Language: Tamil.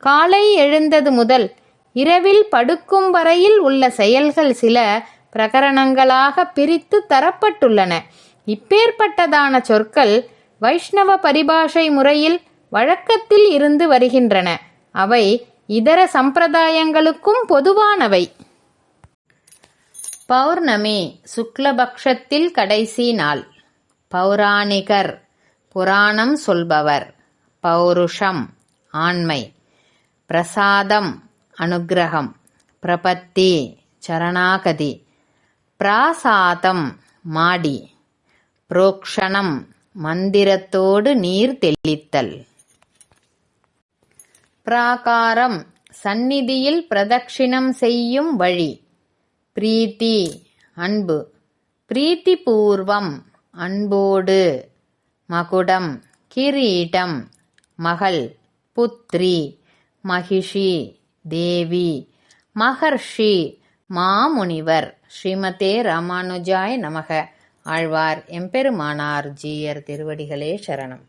காலை எழுந்தது முதல் இரவில் படுக்கும் வரையில் உள்ள செயல்கள் சில பிரகரணங்களாக பிரித்து தரப்பட்டுள்ளன. இப்பேற்பட்டதான சொற்கள் வைஷ்ணவ பரிபாஷை முறையில் வழக்கத்தில் இருந்து வருகின்றன. அவை இதர சம்பிரதாயங்களுக்கும் பொதுவானவை. பௌர்ணமி சுக்லபக்ஷத்தில் கடைசி நாள். பௌராணிகர் புராணம் சொல்பவர். பௌருஷம் ஆண்மை. பிரசாதம் அனுக்கிரகம் பிரபத்தி சரணாகதி பிராசாதம் மாடி புரோக்ஷணம் மந்திரத்தோடு நீர் தெளித்தல். பிராகாரம் சந்நிதியில் பிரதட்சிணம் செய்யும் வழி பிரீத்தி அன்பு பிரீத்தி பூர்வம் அன்போடு மகுடம் கிரீடம் மகள் புத்ரி மகிஷி தேவி மகர்ஷி மாமுனிவர். ஸ்ரீமதே ராமானுஜாய் நமக. ஆழ்வார் எம்பெருமானார் ஜீயர் திருவடிகளே சரணம்.